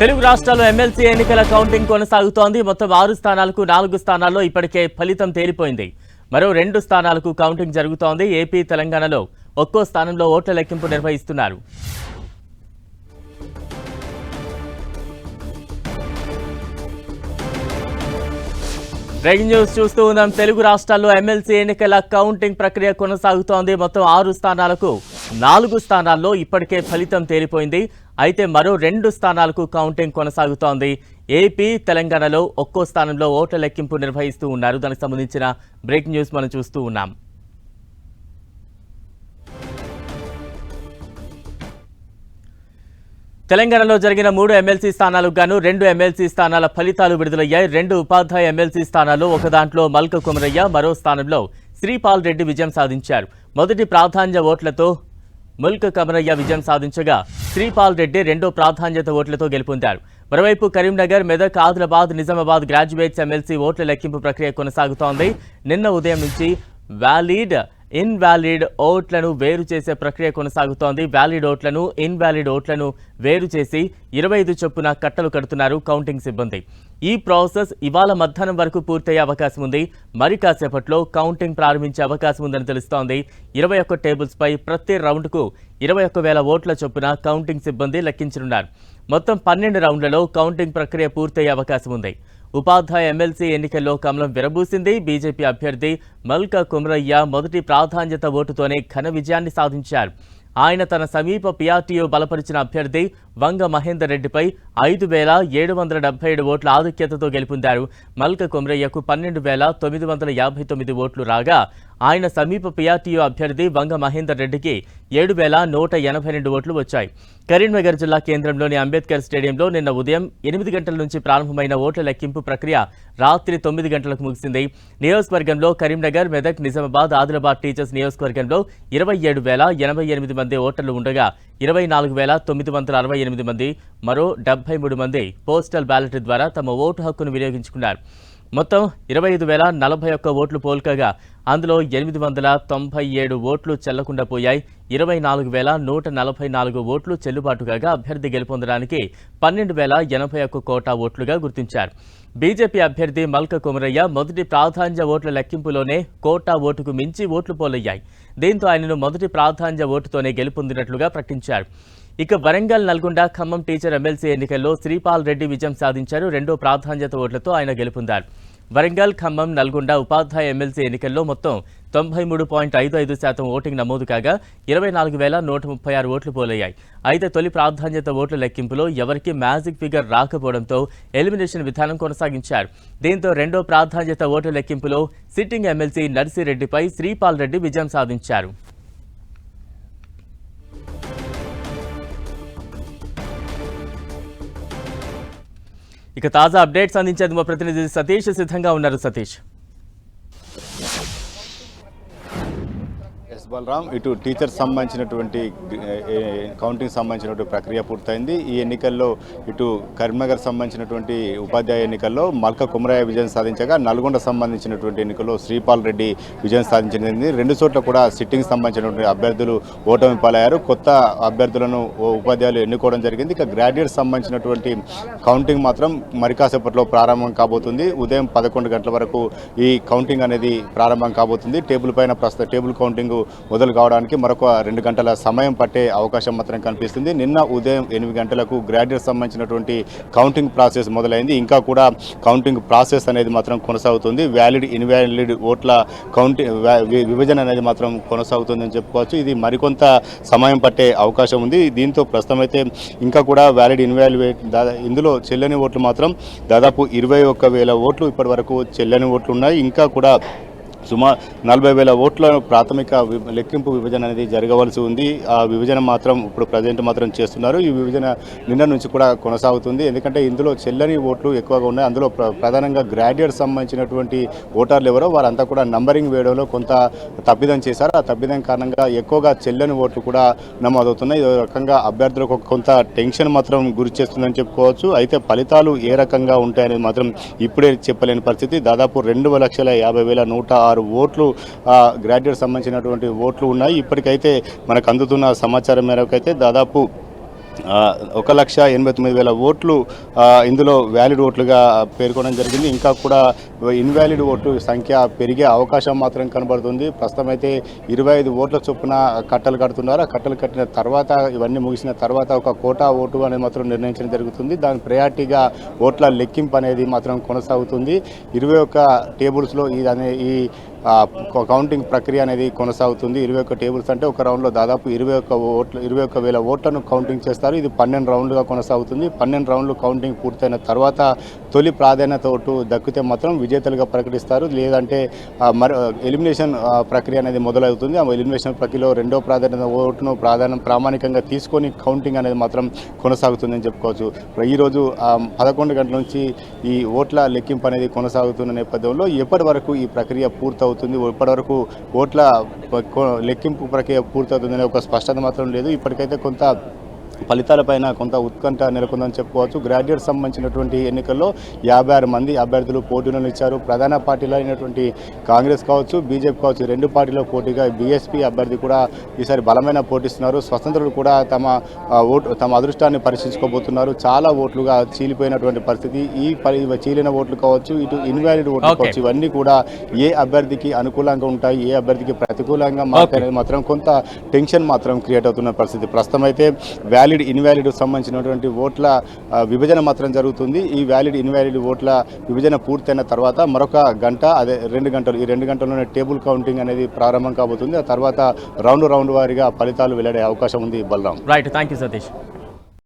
తెలుగు రాష్ట్రాల్లో ఎమ్మెల్సీ ఎన్నికల కౌంటింగ్ కొనసాగుతోంది. మొత్తం ఆరు స్థానాలకు నాలుగు స్థానాల్లో ఇప్పటికే ఫలితం తేలిపోయింది. మరో రెండు స్థానాలకు కౌంటింగ్ జరుగుతోంది. ఏపీ తెలంగాణలో ఒక్కో స్థానంలో ఓట్ల లెక్కింపు నిర్వహిస్తున్నారు. బ్రేకింగ్ న్యూస్ చూస్తూ ఉన్నాం. తెలుగు రాష్ట్రాల్లో ఎమ్మెల్సీ ఎన్నికల కౌంటింగ్ ప్రక్రియ కొనసాగుతోంది. మొత్తం ఆరు స్థానాలకు నాలుగు స్థానాల్లో ఇప్పటికే ఫలితం తేలిపోయింది. అయితే మరో రెండు స్థానాలకు కౌంటింగ్ కొనసాగుతోంది. ఏపీ తెలంగాణలో ఒక్కో స్థానంలో ఓట్ల లెక్కింపు నిర్వహిస్తూ ఉన్నారు. దానికి సంబంధించిన బ్రేక్ న్యూస్ మనం చూస్తూ ఉన్నాం. తెలంగాణలో జరిగిన మూడు ఎమ్మెల్సీ స్థానాలకు గాను రెండు ఎమ్మెల్సీ స్థానాల ఫలితాలు విడుదలయ్యాయి. రెండు ఉపాధ్యాయ ఎమ్మెల్సీ స్థానాలు ఒక దాంట్లో మల్క కుమరయ్య మరో స్థానంలో శ్రీపాల్ రెడ్డి విజయం సాధించారు. మొదటి ప్రాధాన్య ఓట్లతో ముల్క్ కమరయ్య విజయం సాధించగా శ్రీపాల్ రెడ్డి రెండో ప్రాధాన్యత ఓట్లతో గెలుపొందారు. మరోవైపు కరీంనగర్ మెదక్ ఆదిలాబాద్ నిజామాబాద్ గ్రాడ్యుయేట్స్ ఎమ్మెల్సీ ఓట్ల లెక్కింపు ప్రక్రియ కొనసాగుతోంది. నిన్న ఉదయం నుంచి వ్యాలిడ్ ఇన్వాలిడ్ ఓట్లను వేరు చేసే ప్రక్రియ కొనసాగుతోంది. వ్యాలిడ్ ఓట్లను ఇన్వాలిడ్ ఓట్లను వేరు చేసి ఇరవై ఐదు చొప్పున కట్టలు కడుతున్నారు కౌంటింగ్ సిబ్బంది. ఈ ప్రాసెస్ ఇవాళ మధ్యాహ్నం వరకు పూర్తయ్యే అవకాశం ఉంది. మరి కాసేపట్లో కౌంటింగ్ ప్రారంభించే అవకాశం ఉందని తెలుస్తోంది. ఇరవై ఒక్క టేబుల్స్పై ప్రతి రౌండ్కు ఇరవై ఒక్క వేల ఓట్ల చొప్పున కౌంటింగ్ సిబ్బంది లెక్కించనున్నారు. మొత్తం పన్నెండు రౌండ్లలో కౌంటింగ్ ప్రక్రియ పూర్తయ్యే అవకాశం ఉంది. ఉపాధ్యాయ ఎమ్మెల్సీ ఎన్నికల్లో కమలం విరబూసింది. బీజేపీ అభ్యర్థి మల్కా కుమరయ్య మొదటి ప్రాధాన్యత ఓటుతోనే ఘన విజయాన్ని సాధించారు. ఆయన తన సమీప పిఆర్టీఓ బలపరిచిన అభ్యర్థి వంగ మహేందర్ రెడ్డిపై ఐదు వేల ఏడు వందల డెబ్బై ఏడు ఓట్ల ఆధిక్యతతో గెలుపొందారు. మల్క కొమరయ్యకు పన్నెండు వేల తొమ్మిది వందల యాభై తొమ్మిది ఓట్లు రాగా ఆయన సమీప పిఆర్టీఓ అభ్యర్థి వంగ మహేందర్ రెడ్డికి ఏడు వేల నూట ఎనభై రెండు ఓట్లు వచ్చాయి. కరీంనగర్ జిల్లా కేంద్రంలోని అంబేద్కర్ స్టేడియంలో నిన్న ఉదయం ఎనిమిది గంటల నుంచి ప్రారంభమైన ఓట్ల లెక్కింపు ప్రక్రియ రాత్రి తొమ్మిది గంటలకు ముగిసింది. నియోజకవర్గంలో కరీంనగర్ మెదక్ నిజామాబాద్ ఆదిలాబాద్ టీచర్స్ నియోజకవర్గంలో ఇరవై ఏడు వేల ఎనభై ఎనిమిది మంది ఓటర్లు ఉండగా ఇరవై నాలుగు వేల తొమ్మిది వందల అరవై ఎనిమిది మంది మరో డెబ్బై మూడు మంది పోస్టల్ బ్యాలెట్ ద్వారా తమ ఓటు హక్కును వినియోగించుకున్నారు. మొత్తం ఇరవై ఐదు వేల నలభై ఒక్క ఓట్లు పోల్కగా అందులో ఎనిమిది వందల తొంభై ఏడు ఓట్లు చెల్లకుండా పోయాయి. ఇరవై నాలుగు వేల నూట నలభై నాలుగు ఓట్లు చెల్లుబాటు కాగా అభ్యర్థి గెలుపొందడానికి పన్నెండు వేల ఎనభై ఒక్క కోటా ఓట్లుగా గుర్తించారు. బీజేపీ అభ్యర్థి మల్క కుమరయ్య మొదటి ప్రాధాన్య ఓట్ల లెక్కింపులోనే కోటా ఓటుకు మించి ఓట్లు పోలయ్యాయి. దీంతో ఆయనను మొదటి ప్రాధాన్య ఓటుతోనే గెలుపొందినట్లుగా ప్రకటించారు. ఇక వరంగల్ నల్గొండ ఖమ్మం టీచర్ ఎమ్మెల్సీ ఎన్నికల్లో శ్రీపాల్ రెడ్డి విజయం సాధించారు. రెండో ప్రాధాన్యత ఓట్లతో ఆయన గెలుపొందారు. వరంగల్ ఖమ్మం నల్గొండ ఉపాధ్యాయ ఎమ్మెల్సీ ఎన్నికల్లో మొత్తం తొంభై మూడు పాయింట్ ఐదు ఐదు శాతం ఓటింగ్ నమోదు కాగా ఇరవై నాలుగు వేల నూట ముప్పై ఆరు ఓట్లు పోలయ్యాయి. అయితే తొలి ప్రాధాన్యత ఓట్ల లెక్కింపులో ఎవరికీ మ్యాజిక్ ఫిగర్ రాకపోవడంతో ఎలిమినేషన్ విధానం కొనసాగించారు. దీంతో రెండో ప్రాధాన్యత ఓట్ల లెక్కింపులో సిట్టింగ్ ఎమ్మెల్సీ నర్సిరెడ్డిపై శ్రీపాల్ రెడ్డి విజయం సాధించారు. ఇక తాజా అప్డేట్స్ అందించేందుకు మా ప్రతినిధి సతీష్ సిద్ధంగా ఉన్నారు సతీష్. బలరాం ఇటు టీచర్ సంబంధించినటువంటి కౌంటింగ్ సంబంధించినటువంటి ప్రక్రియ పూర్తయింది. ఈ ఎన్నికల్లో ఇటు కరీంనగర్ సంబంధించినటువంటి ఉపాధ్యాయ ఎన్నికల్లో మల్క కుమరయ్య విజయం సాధించగా నల్గొండ సంబంధించినటువంటి ఎన్నికల్లో శ్రీపాల్ రెడ్డి విజయం సాధించింది. రెండు చోట్ల కూడా సిట్టింగ్ సంబంధించినటువంటి అభ్యర్థులు ఓటమి పాలయ్యారు. కొత్త అభ్యర్థులను ఉపాధ్యాయులు ఎన్నుకోవడం జరిగింది. ఇక గ్రాడ్యుయేట్ సంబంధించినటువంటి కౌంటింగ్ మాత్రం మరికాసేపట్లో ప్రారంభం కాబోతుంది. ఉదయం పదకొండు గంటల వరకు ఈ కౌంటింగ్ అనేది ప్రారంభం కాబోతుంది. టేబుల్ పైన ప్రస్తుత టేబుల్ కౌంటింగ్ మొదలు కావడానికి మరొక రెండు గంటల సమయం పట్టే అవకాశం మాత్రం కనిపిస్తుంది. నిన్న ఉదయం ఎనిమిది గంటలకు గ్రాడ్యుయేట్ సంబంధించినటువంటి కౌంటింగ్ ప్రాసెస్ మొదలైంది. ఇంకా కూడా కౌంటింగ్ ప్రాసెస్ అనేది మాత్రం కొనసాగుతుంది. వ్యాలిడ్ ఇన్వాలిడ్ ఓట్ల కౌంటింగ్ విభజన అనేది మాత్రం కొనసాగుతుందని చెప్పుకోవచ్చు. ఇది మరికొంత సమయం పట్టే అవకాశం ఉంది. దీంతో ప్రస్తుతం అయితే ఇంకా కూడా వ్యాలిడ్ ఇన్వాలిడ్ ఇందులో చెల్లని ఓట్లు మాత్రం దాదాపు ఇరవై ఒక్క వేల ఓట్లు ఇప్పటి వరకు చెల్లని ఓట్లు ఉన్నాయి. ఇంకా కూడా సుమారు నలభై వేల ఓట్ల ప్రాథమిక లెక్కింపు విభజన అనేది జరగవలసి ఉంది. ఆ విభజన మాత్రం ఇప్పుడు ప్రజెంట్ మాత్రం చేస్తున్నారు. ఈ విభజన నిన్న నుంచి కూడా కొనసాగుతుంది. ఎందుకంటే ఇందులో చెల్లని ఓట్లు ఎక్కువగా ఉన్నాయి. అందులో ప్ర- ప్రధానంగా గ్రాడ్యుయేట్ సంబంధించినటువంటి ఓటర్లు ఎవరో వారంతా కూడా నంబరింగ్ వేయడంలో కొంత తప్పిదం చేశారు. ఆ తప్పిదం కారణంగా ఎక్కువగా చెల్లని ఓట్లు కూడా నమోదవుతున్నాయి. ఈ రకంగా అభ్యర్థులకు కొంత టెన్షన్ మాత్రం గురి చేస్తుందని చెప్పుకోవచ్చు. అయితే ఫలితాలు ఏ రకంగా ఉంటాయనేది మాత్రం ఇప్పుడే చెప్పలేని పరిస్థితి. దాదాపు రెండు లక్షల యాభై వేల నూట ఆరు ఓట్లు ఆ, గ్రాడ్యుయేట్ సంబంధించినటువంటి ఓట్లు ఉన్నాయి. ఇప్పటికైతే మనకు అందుతున్న సమాచారం మేరకు అయితే దాదాపు ఒక లక్ష ఎనభై తొమ్మిది వేల ఓట్లు ఇందులో వ్యాలిడ్ ఓట్లుగా పేర్కొనడం జరిగింది. ఇంకా కూడా ఇన్వాలిడ్ ఓట్లు సంఖ్య పెరిగే అవకాశం మాత్రం కనబడుతుంది. ప్రస్తుతం అయితే ఇరవై ఐదు ఓట్ల చొప్పున కట్టలు కడుతున్నారు. ఆ కట్టలు కట్టిన తర్వాత ఇవన్నీ ముగిసిన తర్వాత ఒక కోటా ఓటు అనేది మాత్రం నిర్ణయించడం జరుగుతుంది. దాని ప్రయారిటీగా ఓట్ల లెక్కింపు అనేది మాత్రం కొనసాగుతుంది. ఇరవై ఒక్క టేబుల్స్లో ఇది అనే ఈ కౌంటింగ్ ప్రక్రియ అనేది కొనసాగుతుంది. ఇరవై ఒక్క టేబుల్స్ అంటే ఒక రౌండ్లో దాదాపు ఇరవై ఒక్క ఓట్లు ఇరవై ఒక్క వేల ఓట్లను కౌంటింగ్ చేస్తారు. ఇది పన్నెండు రౌండ్లుగా కొనసాగుతుంది. పన్నెండు రౌండ్లు కౌంటింగ్ పూర్తయిన తర్వాత తొలి ప్రాధాన్యత ఓటు దక్కితే మాత్రం విజేతలుగా ప్రకటిస్తారు. లేదంటే మరి ఎలిమినేషన్ ప్రక్రియ అనేది మొదలవుతుంది. ఆ ఎలిమినేషన్ ప్రక్రియలో రెండో ప్రాధాన్యత ఓటును ప్రాధాన్యం ప్రామాణికంగా తీసుకొని కౌంటింగ్ అనేది మాత్రం కొనసాగుతుందని చెప్పుకోవచ్చు. ఈరోజు పదకొండు గంటల నుంచి ఈ ఓట్ల లెక్కింపు అనేది కొనసాగుతున్న నేపథ్యంలో ఎప్పటి వరకు ఈ ప్రక్రియ పూర్తవు అవుతుంది. వరకు ఓట్ల లెక్కింపు ప్రక్రియ పూర్తవుతుందనే ఒక స్పష్టత మాత్రం లేదు. ఇప్పటికైతే కొంత ఫలితాలపైన కొంత ఉత్కంఠ నెలకొందని చెప్పుకోవచ్చు. గ్రాడ్యుయేట్ సంబంధించినటువంటి ఎన్నికల్లో యాభై ఆరు మంది అభ్యర్థులు పోటీలను ఇచ్చారు. ప్రధాన పార్టీలు అయినటువంటి కాంగ్రెస్ కావచ్చు బీజేపీ కావచ్చు రెండు పార్టీల పోటీగా బీఎస్పీ అభ్యర్థి కూడా ఈసారి బలమైన పోటీస్తున్నారు. స్వతంత్రులు కూడా తమ ఓటు తమ అదృష్టాన్ని పరీక్షించుకోబోతున్నారు చాలా ఓట్లుగా చీలిపోయినటువంటి పరిస్థితి. ఈ చీలిన ఓట్లు కావచ్చు ఇటు ఇన్వాలిడ్ ఓట్లు. కావచ్చు ఇవన్నీ కూడా ఏ అభ్యర్థికి అనుకూలంగా ఉంటాయి ఏ అభ్యర్థికి ప్రతికూలంగా మాత్రం కొంత టెన్షన్ మాత్రం క్రియేట్ అవుతున్న పరిస్థితి. ప్రస్తుతం అయితే వ్యాలిడ్ ఇన్వాలిడ్ సంబంధించినటువంటి ఓట్ల విభజన మాత్రం జరుగుతుంది. ఈ వ్యాలిడ్ ఇన్వాలిడ్ ఓట్ల విభజన పూర్తయిన తర్వాత మరొక గంట అదే రెండు గంటలు ఈ రెండు గంటల్లోనే టేబుల్ కౌంటింగ్ అనేది ప్రారంభం కాబోతుంది. ఆ తర్వాత రౌండ్ రౌండ్ వారిగా ఫలితాలు వెల్లడే అవకాశం ఉంది Balaram. Right thank you Satish